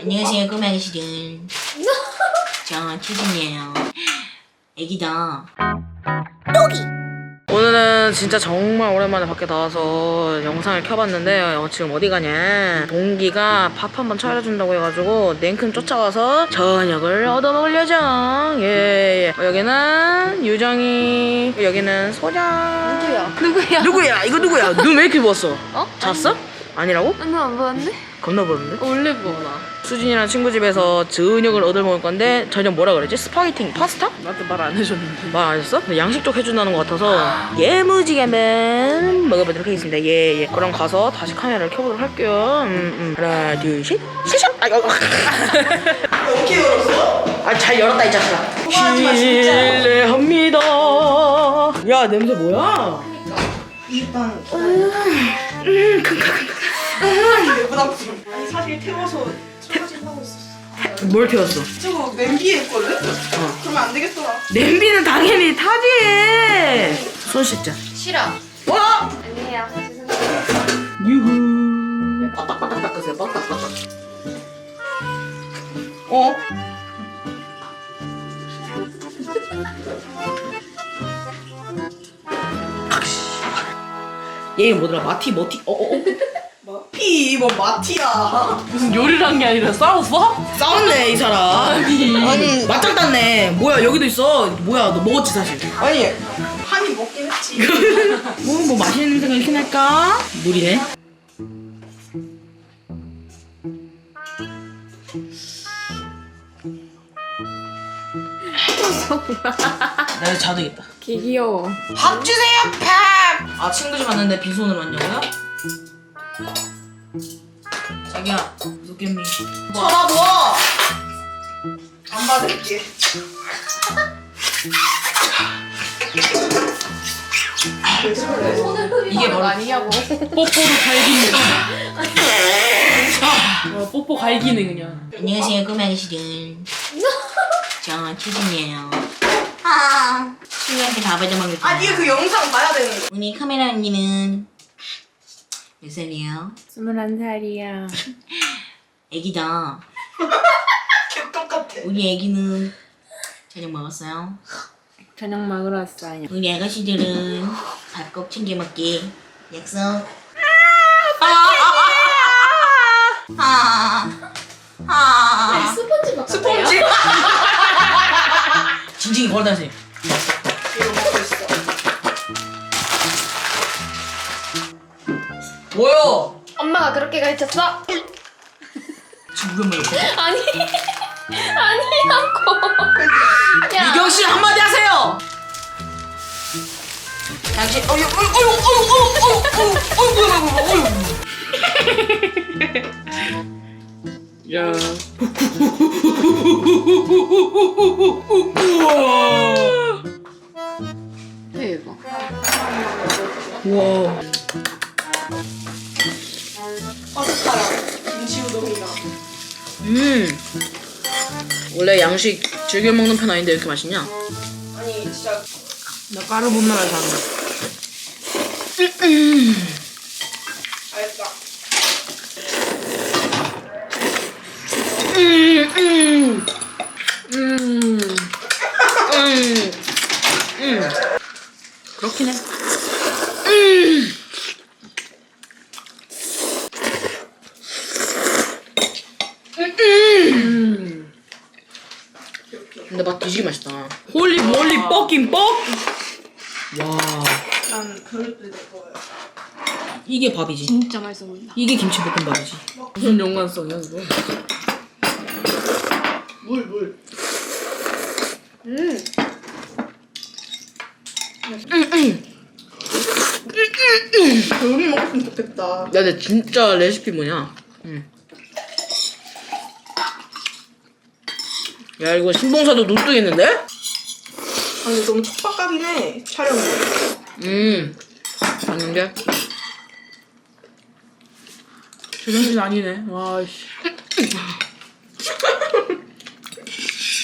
안녕하세요 꼬마기시들 저 최진이에요 애기다 오늘은 진짜 정말 오랜만에 밖에 나와서 영상을 켜봤는데 어, 지금 어디 가냐 동기가 밥 한번 차려준다고 해가지고 냉큼 쫓아가서 저녁을 얻어먹을 예정 예, 예. 어, 여기는 유정이 여기는 소장 누구야? 누구야? 누구야 이거 누구야 눈 왜 이렇게 부었어 어? 잤어? 아니라고? 나안 봤는데? 겁나 부었는데? 원래 보나? 수진이랑 친구 집에서 저녁을 얻어 먹을 건데 저녁 뭐라 그랬지? 스파게티 파스타? 나한테 말 안 해줬는데 말 안 했어? 양식 쪽 해준다는 것 같아서 예무지게만 먹어보도록 하겠습니다. 예, 예. 그럼 가서 다시 카메라를 켜보도록 할게요. 음, 음. 하나, 둘, 셋. 시작! 아이고. 어떻게 열었어? 아, 잘 열었다, 이 자식아. 통화하지 마, 진짜. 실례합니다. 야, 냄새 뭐야? 일단 부담스러워. 아니 사실 태워서 설거지를 하고 있었어. 뭘 태웠어? 저거 냄비에 했거든? 그러면 안 되겠더라. 냄비는 당연히 타지! 손 씻자. 싫어 와! 아니에요 죄송해요 유후. 빠딱빠딱 닦으세요, 빠딱빠딱. 어? 얘 뭐더라? 마티, 머티, 어, 어, 어? 뭐, 피, 뭐 마티야. 무슨 요리를 한 게 아니라 싸웠어? 싸웠네, 이 사람. 아니 아니, 맞짱 땄네. 뭐야, 여기도 있어. 뭐야, 너 먹었지, 사실. 아니 한입 먹긴 했지. 뭐, 뭐 맛있는 냄새가 이렇게 날까? 물이네. 나 이제 자야겠다. 개 귀여워 밥 주세요, 밥! 아, 친구 집 왔는데 빈손으로 왔냐고요? 자기야, 도깨미. 쳐다봐. 안 받을게. 왜 저래? 이게 바로 아니냐고 뽀뽀로 갈기는 어, 뽀뽀 갈기는 그냥 안녕하세요 꼬마기시들 저 최진이에요 친구한테 밥 얻어먹을 아, 네가 그 영상 봐야 되는 거. 우리 카메라 언니는 몇 살이에요? 21살이야 애기다 개 똑같아. 우리 애기는 저녁 먹었어요? 저녁 먹으러 왔어요 우리 아가씨들은 밥꼭 챙겨 먹기 약속. 아, 아, 스펀지 먹 스폰지. 징징이 걸다시. 이거 뭐요? 엄마가 그렇게 가르쳤어? 지금 옆에. 아니 아니라고 야 이경 씨 한마디 하세요. 당신 어유 어유 어유 어유 어유 어유 어유 어유 야 대박 와. 음. 원래 양식 즐겨 먹는 편 아닌데 왜 이렇게 맛있냐? 아니 진짜 나 까르. 알다. 음, 음. 음. 음. 음. 그렇긴 해. 음. 음. 근데 맛 뒤지게 맛있다. 몰리 뻑긴 뻑. 와, 난 그럴 때 먹어요. 이게 밥이지. 진짜 맛있어 보인다 이게 김치볶음밥이지. 무슨 연관성이야 그거 물 물. 음 요리 먹었으면 좋겠다. 야, 근데 진짜 레시피 뭐냐? 응. 야, 이거 신봉사도 눈 뜨겠는데? 아니 너무 촉박하긴 해 촬영이. 음. 봤는데? 제정신 아니네 와 씨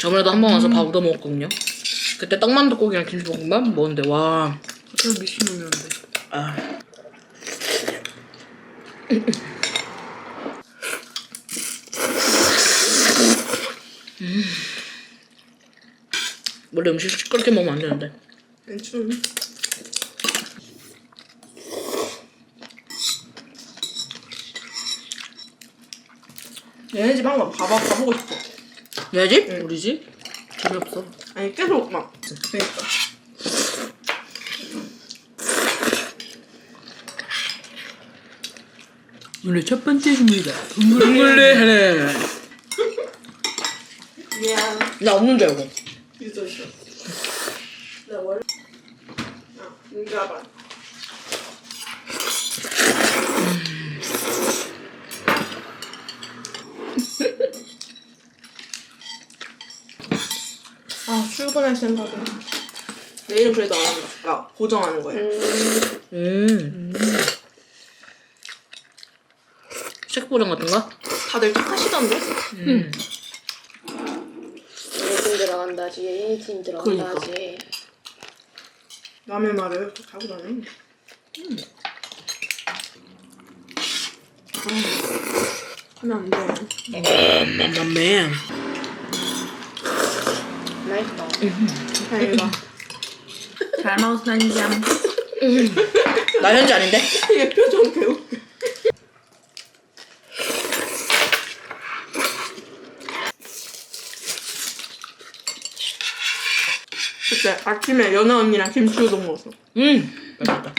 저번에도 한 번 와서 밥 얻어 먹었거든요. 그때 떡만둣국이랑 김치볶음밥 먹었는데, 와. 저 미친놈이었는데 아. 원래 음식 시끄럽게 먹으면 안 되는데. 괜찮. 얘네 집 한번 가봐 가보고 싶어. 내 집? 우리 집? 재미없어. 아니 계속 막. 그러니까. 오늘 첫 번째. 둥글레 하네. 미안. 나 없는 줄 알고. 있어. 나 원래. 아, 인가 봐. 아 출근할 생각은 내일은 그래도 안 한다. 나 고정하는 거야. 음. 책보장 같은 거? 다들 착하시던데? 음. 얘팀 들어간다지 얘팀 들어간다지 남의 말을 하고 다녀. 음. 아, 하면 안 돼. 남매. 맛있다 다행이다. 잘 먹었습니다. 나 현지 아닌데? 얘 표정 배우. 그때 아침에 연아 언니랑 김치 우동 먹었어. 음. 맛있다.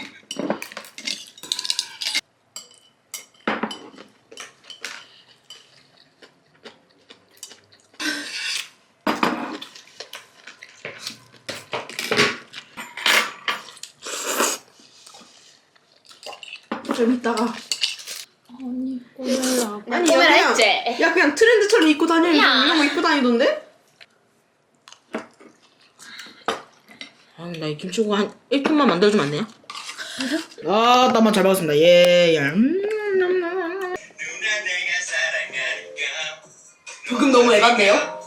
좀 이따가. 아니 아니, 꼬매라 야, 그냥- 했지 야 그냥 트렌드처럼 입고 야. 이런 거 입고 다니던데? 아, 나이 김치국 한 1분만 만들어주면 안 되냐? 아, 나만 잘 먹었습니다. 예, 예. 음, 조금 너무 애간데요?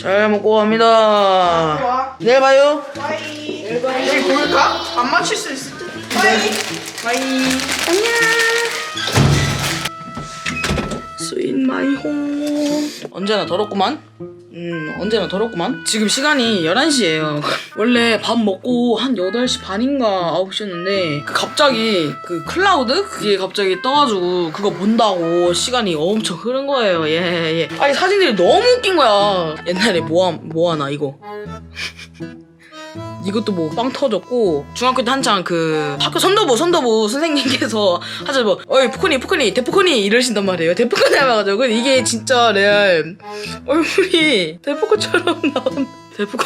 잘 먹고 갑니다. 좋아. 내일 봐요. 바이. 내일 볼까? 안 맞출 수 있을 듯. 바이. 바이. 스윗 마이 홈. 언제나 더럽구만. 음, 언제나 더럽구만. 지금 시간이 11시예요. 원래 밥 먹고 한 8시 반인가 9시였는데 그 갑자기 그 클라우드 그게 갑자기 떠가지고 그거 본다고 시간이 엄청 흐른 거예요. 예, 예. 아니 사진들이 너무 웃긴 거야. 옛날에 뭐, 함- 뭐 이거. 이것도 뭐 빵 터졌고 중학교 때 한창 그 학교 선도부 선도부 선생님께서 하자 뭐 어이 푸코니 푸코니 대푸코니 이러신단 말이에요. 대푸코니 해가지고. 이게 진짜 레알 얼굴이 대푸코처럼 나온 대푸코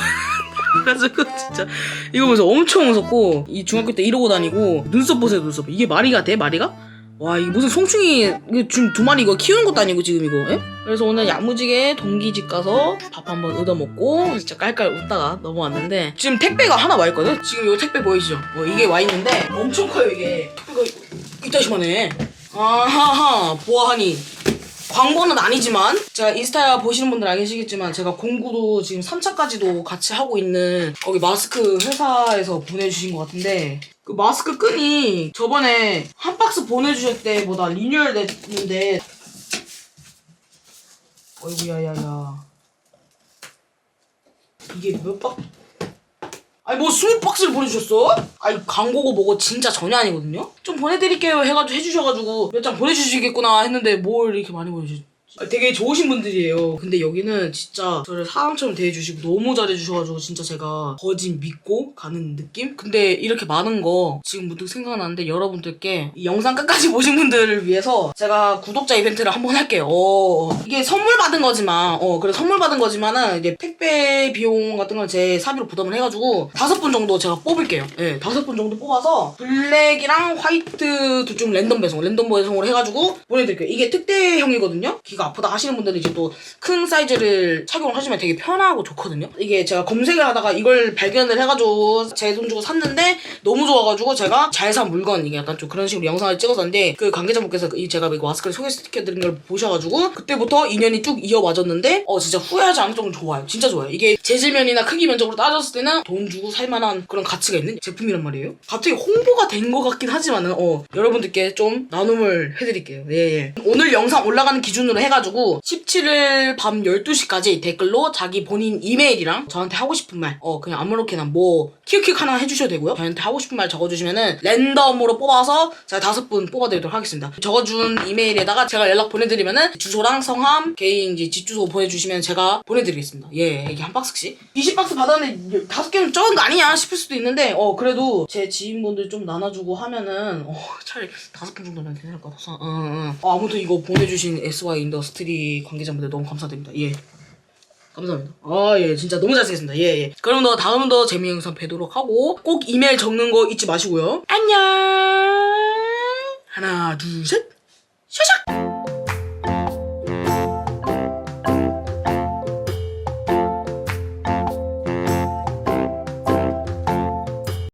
그래가지고 진짜 이거 보면서 엄청 웃었고 이 중학교 때 이러고 다니고 눈썹 보세요 눈썹. 이게 마리가 돼? 마리가? 와 이게 무슨 송충이 이거 지금 두 마리 이거 키우는 것도 아니고 지금 이거 예? 그래서 오늘 야무지게 동기 집 가서 밥 한번 얻어 먹고 진짜 깔깔 웃다가 넘어왔는데 지금 택배가 하나 와 있거든 지금 이 택배 보이시죠? 어, 이게 와 있는데 엄청 커요 이게 택배가 이따시만해 아하하 보아하니 광고는 아니지만 제가 인스타 보시는 분들 알겠시겠지만 제가 공구도 지금 3차까지도 같이 하고 있는 거기 마스크 회사에서 보내주신 것 같은데 그 마스크 끈이 저번에 한 박스 보내주실 때보다 리뉴얼 됐는데 어이구 야야야 이게 몇 박? 아니 뭐 스무 박스를 보내주셨어? 아니 광고고 뭐고 진짜 전혀 아니거든요? 좀 보내드릴게요 해가지고 해주셔가지고 몇 장 보내주시겠구나 했는데 뭘 이렇게 많이 보내주셨지? 아, 되게 좋으신 분들이에요. 근데 여기는 진짜 저를 사람처럼 대해주시고 너무 잘해주셔가지고 진짜 제가 거짓 믿고 가는 느낌? 근데 이렇게 많은 거 지금 문득 생각나는데 여러분들께 이 영상 끝까지 보신 분들을 위해서 제가 구독자 이벤트를 한번 할게요. 어, 이게 선물 받은 거지만 어 그래 선물 받은 거지만은 이제 택배 비용 같은 건 제 사비로 부담을 해가지고 다섯 분 정도 제가 뽑을게요. 예 다섯 분 정도 뽑아서 블랙이랑 화이트 둘 중 랜덤 배송 랜덤 배송으로 해가지고 보내드릴게요. 이게 특대형이거든요 귀가 아프다 하시는 분들은 이제 또 큰 사이즈를 착용을 하시면 되게 편하고 좋거든요. 이게 제가 검색을 하다가 이걸 발견을 해가지고 제 돈 주고 샀는데 너무 좋아가지고 제가 잘 산 물건 이게 약간 좀 그런 식으로 영상을 찍었었는데 그 관계자분께서 이 제가 이거 마스크를 소개시켜드린 걸 보셔가지고 그때부터 인연이 쭉 이어와졌는데 어 진짜 후회하지 않을 정도로 좋아요. 진짜 좋아요. 이게 재질면이나 크기 면적으로 따졌을 때는 돈 주고 살만한 그런 가치가 있는 제품이란 말이에요. 갑자기 홍보가 된 것 같긴 하지만은 어 여러분들께 좀 나눔을 해드릴게요. 예, 예. 오늘 영상 올라가는 기준으로 해 해가지고 17일 밤 12시까지 댓글로 자기 본인 이메일이랑 저한테 하고 싶은 말, 어, 그냥 아무렇게나 뭐, 키읔키읔 하나 해주셔도 되고요. 저한테 하고 싶은 말 적어주시면은 랜덤으로 뽑아서 제가 다섯 분 뽑아드리도록 하겠습니다. 적어준 이메일에다가 제가 연락 보내드리면은 주소랑 성함, 개인 이제 집 주소 보내주시면 제가 보내드리겠습니다. 예, 이게 한 박스씩. 20박스 받았는데 다섯 개는 적은 거 아니냐 싶을 수도 있는데, 어, 그래도 제 지인분들 좀 나눠주고 하면은, 어, 차라리 다섯 분 정도는 괜찮을 것 같아서, 응, 응. 어, 아무튼 이거 보내주신 SY 인더 스트리 관계자분들 너무 감사드립니다. 예. 감사합니다. 아, 예, 진짜 너무 잘 쓰겠습니다. 예, 예. 그럼 더 다음 더 재미 영상 뵈도록 하고, 꼭 이메일 적는 거 잊지 마시고요. 안녕! 하나, 둘, 셋!